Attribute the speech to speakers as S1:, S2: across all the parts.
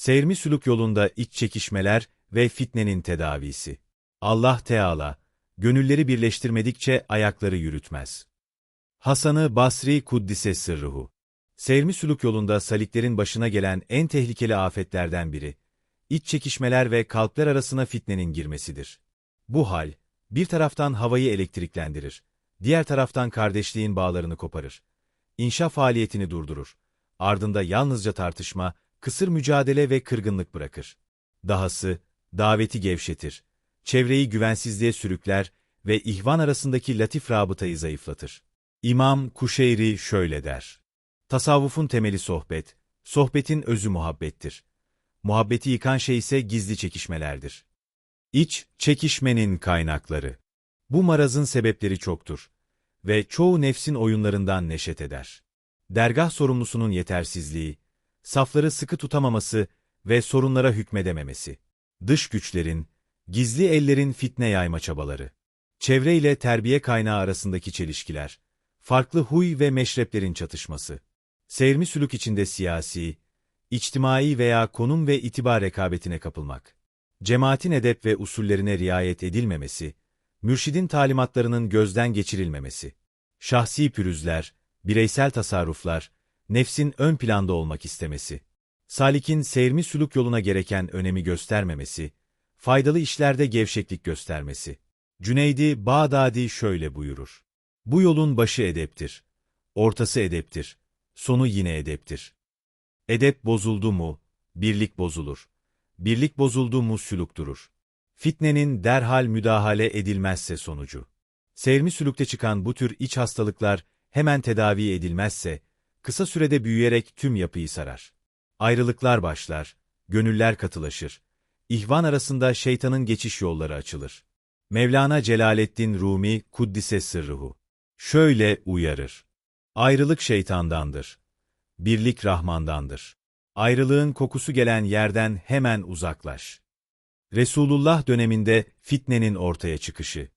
S1: Seyirmi sülük yolunda iç çekişmeler ve fitnenin tedavisi. Allah Teala, gönülleri birleştirmedikçe ayakları yürütmez. Hasanı Basri Kuddise Sırruhu Seyirmi sülük yolunda saliklerin başına gelen en tehlikeli afetlerden biri, iç çekişmeler ve kalpler arasına fitnenin girmesidir. Bu hal, bir taraftan havayı elektriklendirir, diğer taraftan kardeşliğin bağlarını koparır. İnşa faaliyetini durdurur. Ardında yalnızca tartışma, kısır mücadele ve kırgınlık bırakır. Dahası, daveti gevşetir, çevreyi güvensizliğe sürükler ve ihvan arasındaki latif rabıtayı zayıflatır. İmam Kuşeyri şöyle der. Tasavvufun temeli sohbet, sohbetin özü muhabbettir. Muhabbeti yıkan şey ise gizli çekişmelerdir. İç, çekişmenin kaynakları. Bu marazın sebepleri çoktur ve çoğu nefsin oyunlarından neşet eder. Dergah sorumlusunun yetersizliği, safları sıkı tutamaması ve sorunlara hükmedememesi. Dış güçlerin, gizli ellerin fitne yayma çabaları. Çevre ile terbiye kaynağı arasındaki çelişkiler. Farklı huy ve meşreplerin çatışması. Seyirmi sülük içinde siyasi, içtimai veya konum ve itibar rekabetine kapılmak. Cemaatin edep ve usullerine riayet edilmemesi, mürşidin talimatlarının gözden geçirilmemesi. Şahsi pürüzler, bireysel tasarruflar, nefsin ön planda olmak istemesi. Salik'in seyirmi sülük yoluna gereken önemi göstermemesi, faydalı işlerde gevşeklik göstermesi. Cüneydi Bağdadi şöyle buyurur. Bu yolun başı edeptir, ortası edeptir, sonu yine edeptir. Edep bozuldu mu, birlik bozulur. Birlik bozuldu mu sülük durur. Fitnenin derhal müdahale edilmezse sonucu. Seyirmi sülükte çıkan bu tür iç hastalıklar hemen tedavi edilmezse, kısa sürede büyüyerek tüm yapıyı sarar. Ayrılıklar başlar, gönüller katılaşır. İhvan arasında şeytanın geçiş yolları açılır. Mevlana Celaleddin Rumi Kuddise Sırruhu şöyle uyarır. Ayrılık şeytandandır. Birlik Rahmandandır. Ayrılığın kokusu gelen yerden hemen uzaklaş. Resulullah döneminde fitnenin ortaya çıkışı.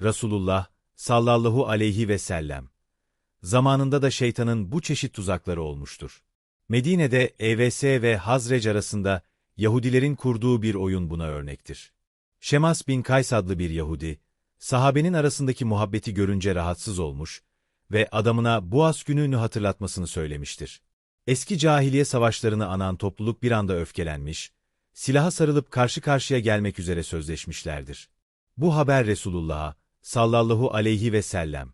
S1: Resulullah sallallahu aleyhi ve sellem. Zamanında da şeytanın bu çeşit tuzakları olmuştur. Medine'de EVS ve Hazrec arasında Yahudilerin kurduğu bir oyun buna örnektir. Şemas bin Kays adlı bir Yahudi, sahabenin arasındaki muhabbeti görünce rahatsız olmuş ve adamına Boğaz gününü hatırlatmasını söylemiştir. Eski cahiliye savaşlarını anan topluluk bir anda öfkelenmiş, silaha sarılıp karşı karşıya gelmek üzere sözleşmişlerdir. Bu haber Resulullah'a, sallallahu aleyhi ve sellem,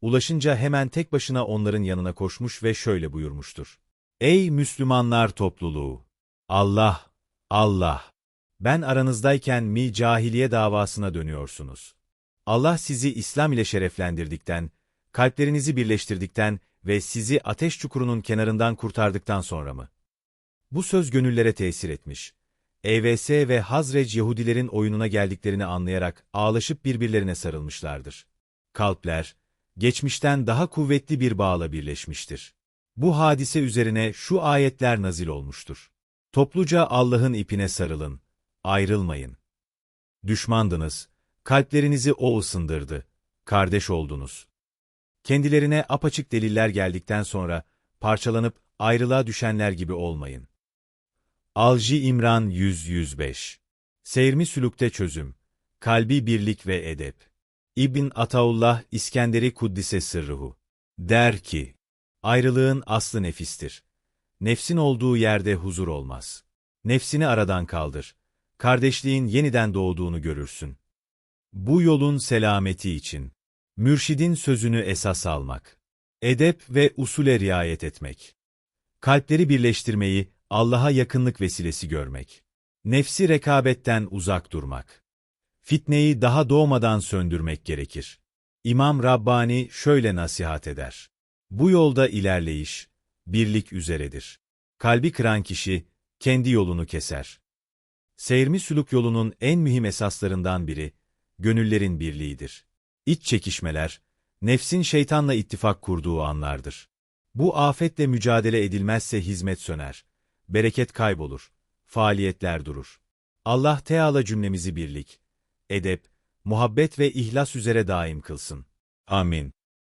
S1: ulaşınca hemen tek başına onların yanına koşmuş ve şöyle buyurmuştur. Ey Müslümanlar topluluğu! Allah, Allah! Ben aranızdayken mi cahiliye davasına dönüyorsunuz? Allah sizi İslam ile şereflendirdikten, kalplerinizi birleştirdikten ve sizi ateş çukurunun kenarından kurtardıktan sonra mı? Bu söz gönüllere tesir etmiş. EVS ve Hazrec Yahudilerin oyununa geldiklerini anlayarak ağlaşıp birbirlerine sarılmışlardır. Kalpler, geçmişten daha kuvvetli bir bağla birleşmiştir. Bu hadise üzerine şu ayetler nazil olmuştur. Topluca Allah'ın ipine sarılın, ayrılmayın. Düşmandınız, kalplerinizi O ısındırdı, kardeş oldunuz. Kendilerine apaçık deliller geldikten sonra parçalanıp ayrılığa düşenler gibi olmayın. Alji İmran 100-105 Seyirmi sülükte çözüm, kalbi birlik ve edep. İbn Ataullah İskenderi Kuddise Sırruhu der ki, ayrılığın aslı nefistir. Nefsin olduğu yerde huzur olmaz. Nefsini aradan kaldır. Kardeşliğin yeniden doğduğunu görürsün. Bu yolun selameti için. Mürşidin sözünü esas almak. Edep ve usule riayet etmek. Kalpleri birleştirmeyi Allah'a yakınlık vesilesi görmek. Nefsi rekabetten uzak durmak. Fitneyi daha doğmadan söndürmek gerekir. İmam Rabbani şöyle nasihat eder. Bu yolda ilerleyiş, birlik üzeredir. Kalbi kıran kişi, kendi yolunu keser. Seyirmi sülük yolunun en mühim esaslarından biri, gönüllerin birliğidir. İç çekişmeler, nefsin şeytanla ittifak kurduğu anlardır. Bu afetle mücadele edilmezse hizmet söner, bereket kaybolur, faaliyetler durur. Allah Teala cümlemizi birlik, edep, muhabbet ve ihlas üzere daim kılsın. Amin.